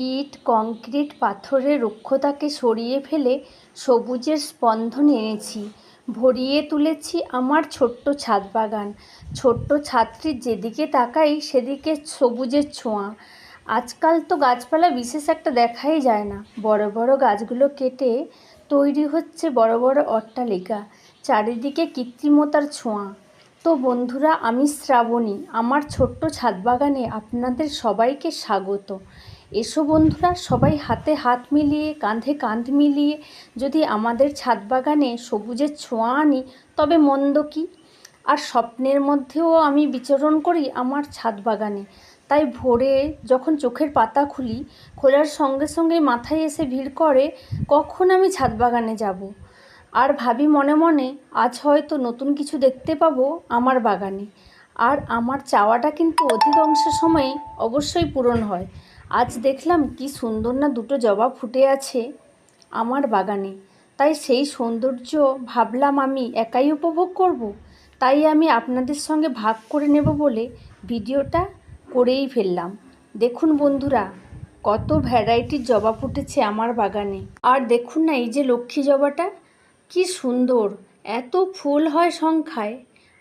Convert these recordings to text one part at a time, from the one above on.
ইট concrete পাথরের রুক্ষতাকে সরিয়ে ফেলে সবুজের স্পন্দন এনেছি। ভরিয়ে তুলেছি আমার ছোট্ট ছাদ বাগান। ছোট্ট ছাদটির যেদিকে তাকাই সেদিকে সবুজের ছোঁয়া। আজকাল তো গাছপালা বিশেষ একটা দেখাই যায় না। বড় বড় গাছগুলো কেটে তৈরি হচ্ছে বড় বড় অট্টালিকা, চারিদিকে কৃত্রিমতার ছোঁয়া। তো বন্ধুরা, আমি শ্রাবণী। আমার ছোট্ট ছাদ বাগানে আপনাদের সবাইকে স্বাগত। এসো বন্ধুরা, সবাই হাতে হাত মিলিয়ে, কাঁধে কাঁধ মিলিয়ে যদি আমাদের ছাদ বাগানে সবুজের ছোঁয়া আনি, তবে মন্দ কী? আর স্বপ্নের মধ্যেও আমি বিচরণ করি আমার ছাদ বাগানে। তাই ভোরে যখন চোখের পাতা খুলি, খোলার সঙ্গে সঙ্গে মাথায় এসে ভিড় করে, কখন আমি ছাদ বাগানে যাব? আর ভাবি মনে মনে, আজ হয়তো নতুন কিছু দেখতে পাবো আমার বাগানে। আর আমার চাওয়াটা কিন্তু অধিকাংশ সময়ে অবশ্যই পূরণ হয়। আজ দেখলাম কি সুন্দর না দুটো জবা ফুটে আছে আমার বাগানে। তাই সেই সৌন্দর্য ভাবলাম আমি একাই উপভোগ করব। তাই আমি আপনাদের সঙ্গে ভাগ করে নেব বলে ভিডিওটা করেই ফেললাম। দেখুন বন্ধুরা, কত ভ্যারাইটির জবা ফুটেছে আমার বাগানে। আর দেখুন না এই যে লক্ষ্মী জবাটা, কি সুন্দর, এত ফুল হয় সংখ্যায়।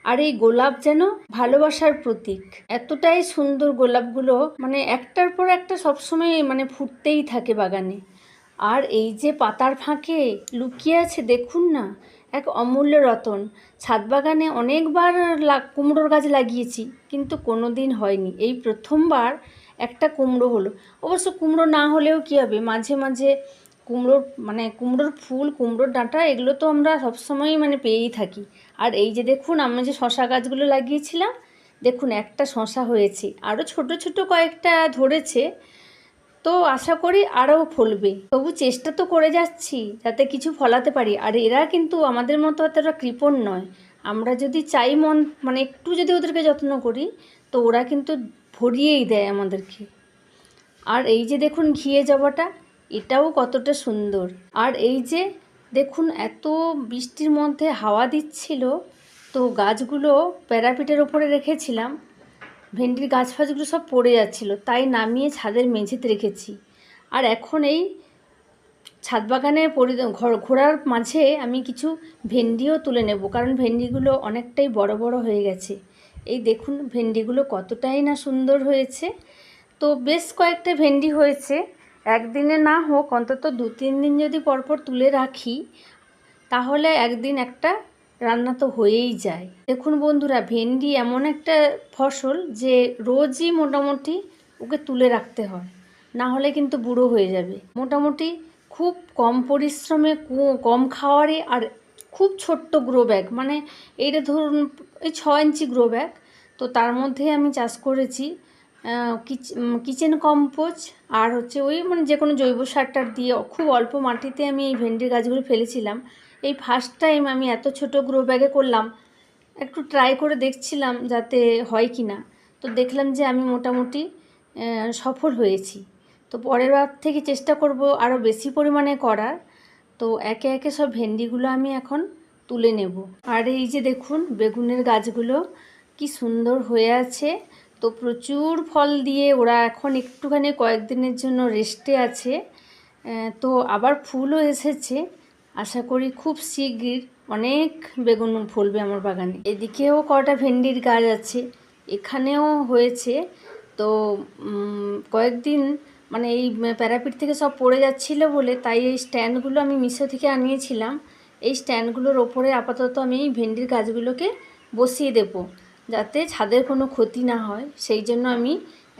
আর এই গোলাপ যেন ভালোবাসার প্রতীক। এতটাই সুন্দর গোলাপগুলো মানে একটার পর একটা সবসময় মানে ফুটতেই থাকে বাগানে। আর এই যে পাতার ফাঁকে লুকিয়ে আছে, দেখুন না, এক অমূল্য রতন। ছাদ বাগানে অনেকবার কুমড়োর গাছ লাগিয়েছি, কিন্তু কোনো দিন হয়নি। এই প্রথমবার একটা কুমড়ো হলো। অবশ্য কুমড়ো না হলেও কী হবে, মাঝে মাঝে কুমড়োর মানে কুমড়োর ফুল, কুমড়োর ডাঁটা, এগুলো তো আমরা সবসময়ই মানে পেয়েই থাকি। আর এই যে দেখুন আমি যে শশা গাছগুলো লাগিয়েছিলাম, দেখুন একটা শশা হয়েছে। আরও ছোট ছোট কয়েকটা ধরেছে। তো আশা করি আরও ফলবে। তবু চেষ্টা তো করে যাচ্ছি, যাতে কিছু ফলাতে পারি। আর এরা কিন্তু আমাদের মতো এতটা কৃপণ নয়। আমরা যদি চাই মন মানে একটু যদি ওদেরকে যত্ন করি, তো ওরা কিন্তু ভরিয়েই দেয় আমাদেরকে। আর এই যে দেখুন, ঘিয়ে যাওয়াটা এটাও কতটা সুন্দর। আর এই যে দেখুন, এত বৃষ্টির মধ্যে হাওয়া দিচ্ছিল, তো গাছগুলো প্যারাপিটের ওপরে রেখেছিলাম। ভেন্ডির গাছ ফাছগুলো সব পড়ে যাচ্ছিল, তাই নামিয়ে ছাদের মেঝেতে রেখেছি। আর এখন এই ছাদ বাগানে পরি ঘোরার মাঝে আমি কিছু ভেন্ডিও তুলে নেব, কারণ ভেন্ডিগুলো অনেকটাই বড় বড় হয়ে গেছে। এই দেখুন, ভেন্ডিগুলো কতটাই না সুন্দর হয়েছে। তো বেশ কয়েকটা ভেন্ডি হয়েছে। একদিনে না হোক, অন্তত দু তিন দিন যদি পরপর তুলে রাখি, তাহলে একদিন একটা রান্না তো হয়েই যায়। দেখুন বন্ধুরা, ভেন্ডি এমন একটা ফসল যে রোজই মোটামুটি ওকে তুলে রাখতে হয়, না হলে কিন্তু বুড়ো হয়ে যাবে। মোটামুটি খুব কম পরিশ্রমে কম খাওয়ারে আর খুব ছোট্ট গ্রো ব্যাগ মানে এইটা ধরুন এই ছ ইঞ্চি গ্রো ব্যাগ তো তার মধ্যে আমি চাষ করেছি। কিচেন কম্পোজ আর হচ্ছে ওই মানে যে কোনো জৈব সারটার দিয়ে খুব অল্প মাটিতে আমি এই ভেন্ডির গাছগুলো ফেলেছিলাম। এই ফার্স্ট টাইম আমি এত ছোট গ্রো ব্যাগে করলাম, একটু ট্রাই করে দেখছিলাম যাতে হয় কি না তো দেখলাম যে আমি মোটামুটি সফল হয়েছি। তো পরের বার থেকে চেষ্টা করব আরও বেশি পরিমাণে করার। তো একে একে সব ভেন্ডিগুলো আমি এখন তুলে নেব। আর এই যে দেখুন, বেগুনের গাছগুলো কি সুন্দর হয়ে আছে। তো প্রচুর ফল দিয়ে ওরা এখন একটুখানি কয়েকদিনের জন্য রেস্টে আছে। তো আবার ফুলও এসেছে। আশা করি খুব শীঘ্র অনেক বেগুন ফুলবে আমার বাগানে। এদিকেও কটা ভেন্ডির গাছ আছে, এখানেও হয়েছে। তো কয়েকদিন মানে এই প্যারাপিট থেকে সব পড়ে যাচ্ছিল বলে তাই এই স্ট্যান্ডগুলো আমি মিশো থেকে আনিয়েছিলাম। এই স্ট্যান্ডগুলোর ওপরে আপাতত আমি ভেন্ডির গাছগুলোকে বসিয়ে দেবো। যাতে ছাদের কোনো ক্ষতি না হয়। সেই জন্য আমি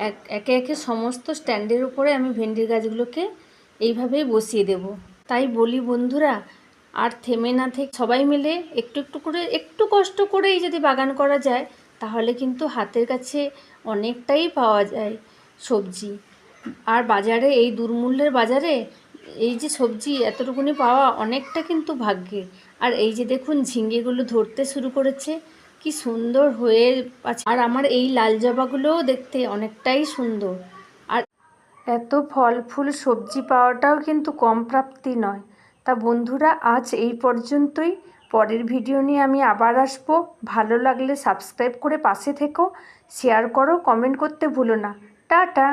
এক, একে একে সমস্ত স্ট্যান্ডের উপরে আমি ভেন্ডির গাছগুলোকে এইভাবেই বসিয়ে দেব। তাই বলি বন্ধুরা, আর থেমে না থেকে সবাই মিলে একটু একটু করে, একটু কষ্ট করেই যদি বাগান করা যায়, তাহলে কিন্তু হাতের কাছে অনেকটাই পাওয়া যায় সবজি। আর বাজারে, এই দুর্মূল্যের বাজারে এই যে সবজি এতটুকুনি পাওয়া অনেকটা কিন্তু ভাগ্যের। আর এই যে দেখুন, ঝিঙ্গেগুলো ধরতে শুরু করেছে। কি সুন্দর হয়ে আছে। আর আমার এই লাল জবাগুলোও দেখতে অনেকটাই সুন্দর। আর এত ফল ফুল সবজি পাওয়াটাও কিন্তু কম প্রাপ্তি নয়। তা বন্ধুরা, আজ এই পর্যন্তই। পরের ভিডিও নিয়ে আমি আবার আসব। ভালো লাগলে সাবস্ক্রাইব করে পাশে থেকো। শেয়ার করো, কমেন্ট করতে ভুলো না। টাটা!